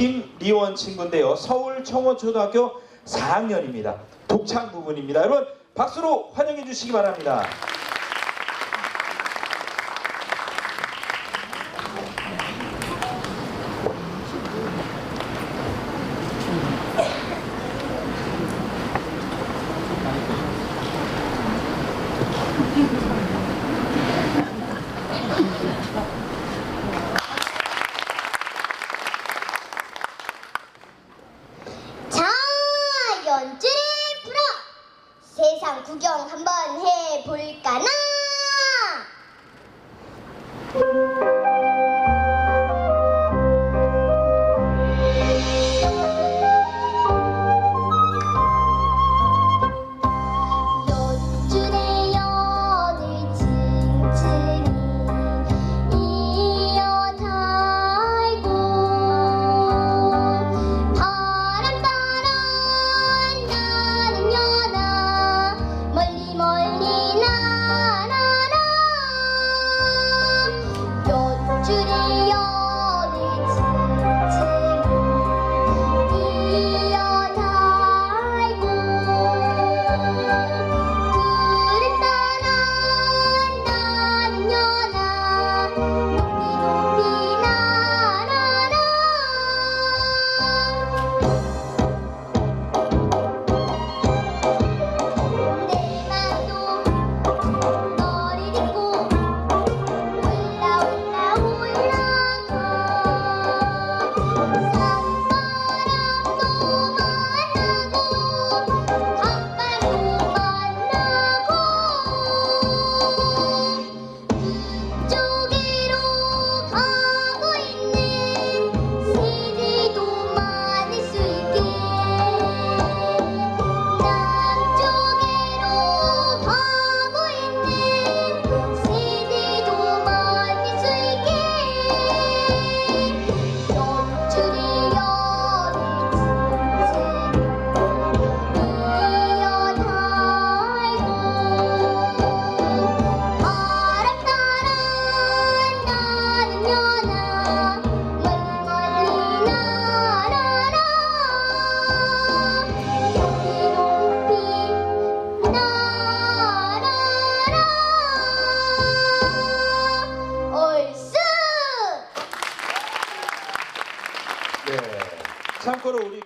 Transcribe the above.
김리원 친구인데요. 서울 청원초등학교 4학년입니다. 독창 부분입니다. 여러분 박수로 환영해 주시기 바랍니다. 구경 한번 해볼까나? 네. 참고로 우리